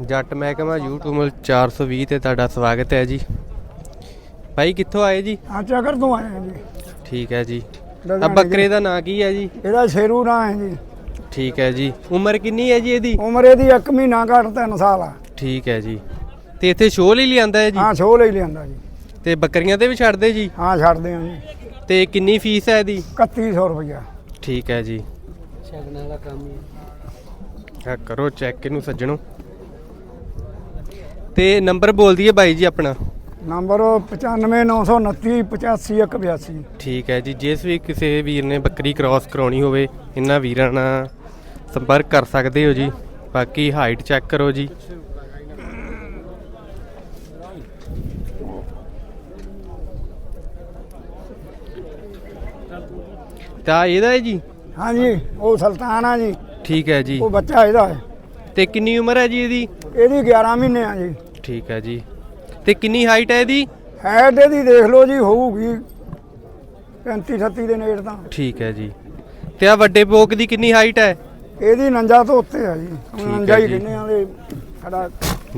ਜੱਟ ਮਹਿਕਮਾ YouTube 420 ਤੇ ਤੁਹਾਡਾ ਸਵਾਗਤ ਹੈ ਜੀ। ਭਾਈ ਕਿੱਥੋਂ ਆਏ ਜੀ? ਹਾਂ ਚੱਕਰ ਤੋਂ ਆਏ ਹਾਂ ਜੀ। ਠੀਕ ਹੈ ਜੀ। ਆ ਬੱਕਰੇ ਦਾ ਨਾਂ ਕੀ ਹੈ ਜੀ? ਇਹਦਾ ਸ਼ੇਰੂ ਨਾਂ ਹੈ ਜੀ। ਠੀਕ ਹੈ ਜੀ। ਉਮਰ ਕਿੰਨੀ ਹੈ ਜੀ ਇਹਦੀ? ਉਮਰ ਇਹਦੀ 1 ਮਹੀਨਾ ਘੱਟ 3 ਸਾਲ ਆ। ਠੀਕ ਹੈ ਜੀ। ਤੇ ਇੱਥੇ ਸ਼ੋਅ ਲਈ ਲਿਆਂਦਾ ਹੈ ਜੀ? ਹਾਂ ਛੋ ਲਈ ਲਿਆਂਦਾ ਜੀ। ਤੇ ਬੱਕਰੀਆਂ ਤੇ ਵੀ ਛੱਡਦੇ ਜੀ? ਹਾਂ ਛੱਡਦੇ ਹਾਂ ਜੀ। ਤੇ ਕਿੰਨੀ ਫੀਸ ਹੈ ਇਹਦੀ? 3100 ਰੁਪਇਆ ਠੀਕ ਹੈ ਜੀ। ਛੱਡਣ ਵਾਲਾ ਕੰਮ ਹੀ ਆ ਕਰੋ ਚੈੱਕ ਇਹਨੂੰ ਸੱਜਣੋ। ਤੇ ਨੰਬਰ ਬੋਲ ਦਈਏ ਬਾਈ ਜੀ ਆਪਣਾ। ਨੰਬਰ 95929 85182 ਠੀਕ ਹੈ ਜੀ ਜਿਸ ਵੀ ਕਿਸੇ ਵੀਰ ਨੇ ਬੱਕਰੀ ਕ੍ਰਾਸ ਕਰਾਉਣੀ ਹੋਵੇ ਇਹਨਾਂ ਵੀਰਾਂ ਨਾਲ ਸੰਪਰਕ ਕਰ ਸਕਦੇ ਹੋ ਜੀ। ਬਾਕੀ ਹਾਈਟ ਚੈੱਕ ਕਰੋ ਜੀ। ਤਾਂ ਇਹਦਾ ਹੈ ਜੀ? ਹਾਂ ਜੀ ਉਹ ਸੁਲਤਾਨ ਆ ਜੀ। ਠੀਕ ਹੈ ਜੀ। ਉਹ ਬੱਚਾ ਇਹਦਾ ਹੈ। ਤੇ ਕਿੰਨੀ ਉਮਰ ਹੈ ਜੀ ਇਹਦੀ? ਇਹਦੀ 11 ਮਹੀਨੇ ਆ ਜੀ। ਠੀਕ ਹੈ ਜੀ। ਤੇ ਕਿੰਨੀ ਹਾਈਟ ਹੈ ਇਹਦੀ? ਹੈਡ ਇਹਦੀ ਦੇਖ ਲਓ ਜੀ ਹੋਊਗੀ 35 38 ਦੇ ਨੇੜ ਤਾਂ। ਠੀਕ ਹੈ ਜੀ। ਤੇ ਆ ਵੱਡੇ ਬੋਕ ਦੀ ਕਿੰਨੀ ਹਾਈਟ ਹੈ? ਇਹਦੀ ਨੰਜਾ ਤੋਂ ਉੱਤੇ ਆ ਜੀ। ਹੈ ਨੰਜਾ ਹੀ ਜੀ। ਕਹਿੰਦੇ ਆ ਦੇ ਸਾਡਾ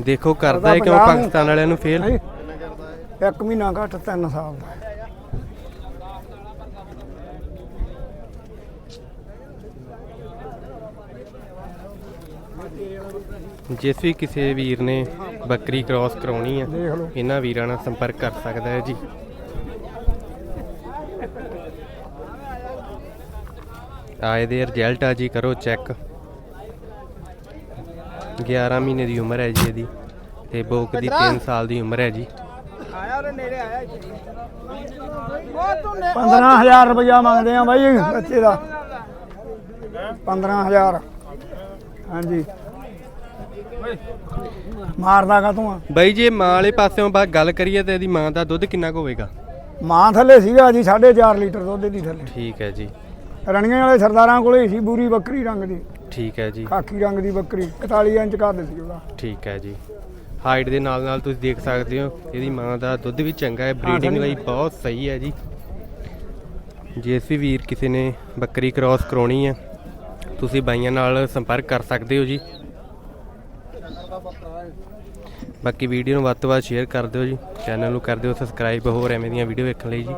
ਦੇਖੋ ਕਰਦਾ ਹੈ ਕਿਉਂ ਪਾਕਿਸਤਾਨ ਵਾਲਿਆਂ ਨੂੰ ਫੇਲ ਇੱਕ ਮਹੀਨਾ ਘੱਟ 3 ਸਾਲ ਦਾ। ਜਿਸ ਵੀ ਕਿਸੇ ਵੀਰ ਨੇ ਬੱਕਰੀ ਕ੍ਰਾਸ ਕਰਾਉਣੀ ਆ ਇਹਨਾਂ ਵੀਰਾਂ ਨਾਲ ਸੰਪਰਕ ਕਰ ਸਕਦਾ ਹੈ ਜੀ। ਆ ਇਹਦੇ ਰਿਜ਼ਲਟ ਆ ਜੀ ਕਰੋ ਚੈੱਕ 11 ਮਹੀਨੇ ਦੀ ਉਮਰ ਹੈ ਜੀ ਇਹਦੀ ਤੇ ਬੋਕ ਦੀ 3 ਸਾਲ ਦੀ ਉਮਰ ਹੈ ਜੀ। 15000 ਰੁਪਇਆ ਮੰਗਦੇ ਆ ਬਾਈ ਬੱਚੇ ਦਾ। 15000 ਹਾਂਜੀ। ਮਾਰਦਾ ਕਾ ਤੂੰ ਬਾਈ ਜੇ ਮਾਂ ਵਾਲੇ ਪਾਸਿਓਂ ਬਾਅਦ ਗੱਲ ਕਰੀਏ ਤੇ ਇਹਦੀ ਮਾਂ ਦਾ ਦੁੱਧ ਕਿੰਨਾ ਕੁ ਹੋਵੇਗਾ? ਮਾਂ ਥੱਲੇ ਸੀਗਾ ਜੀ 4.5 ਲੀਟਰ ਦੁੱਧ ਦੀ ਥੱਲੇ। ਠੀਕ ਹੈ ਜੀ। ਰਣੀਆਂ ਵਾਲੇ ਸਰਦਾਰਾਂ ਕੋਲੇ ਸੀ ਬੂਰੀ ਬੱਕਰੀ ਰੰਗ ਦੀ। ਠੀਕ ਹੈ ਜੀ। ਖਾਕੀ ਰੰਗ ਦੀ ਬੱਕਰੀ 41 ਇੰਚ ਕੱਦ ਸੀ ਉਹਦਾ। ਠੀਕ ਹੈ ਜੀ। ਹਾਈਟ ਦੇ ਨਾਲ ਨਾਲ ਤੁਸੀਂ ਦੇਖ ਸਕਦੇ ਹੋ ਇਹਦੀ ਮਾਂ ਦਾ ਦੁੱਧ ਵੀ ਚੰਗਾ ਹੈ ਬਰੀਡਿੰਗ ਲਈ ਬਹੁਤ ਸਹੀ ਹੈ ਜੀ। ਜਿਸ ਵੀ ਵੀਰ ਕਿਸੇ ਨੇ ਬੱਕਰੀ ਕ੍ਰਾਸ ਕਰਾਉਣੀ ਹੈ ਤੁਸੀਂ ਬਾਈਆਂ ਨਾਲ ਸੰਪਰਕ ਕਰ ਸਕਦੇ ਹੋ ਜੀ। ਬਾਕੀ ਵੀਡੀਓ ਨੂੰ ਵੱਧ ਤੋਂ ਵੱਧ ਸ਼ੇਅਰ ਕਰ ਦਿਓ ਜੀ। ਚੈਨਲ ਨੂੰ ਕਰ ਦਿਓ ਸਬਸਕ੍ਰਾਈਬ ਹੋਰ ਐਵੇਂ ਦੀਆਂ ਵੀਡੀਓ ਵੇਖਣ ਲਈ ਜੀ।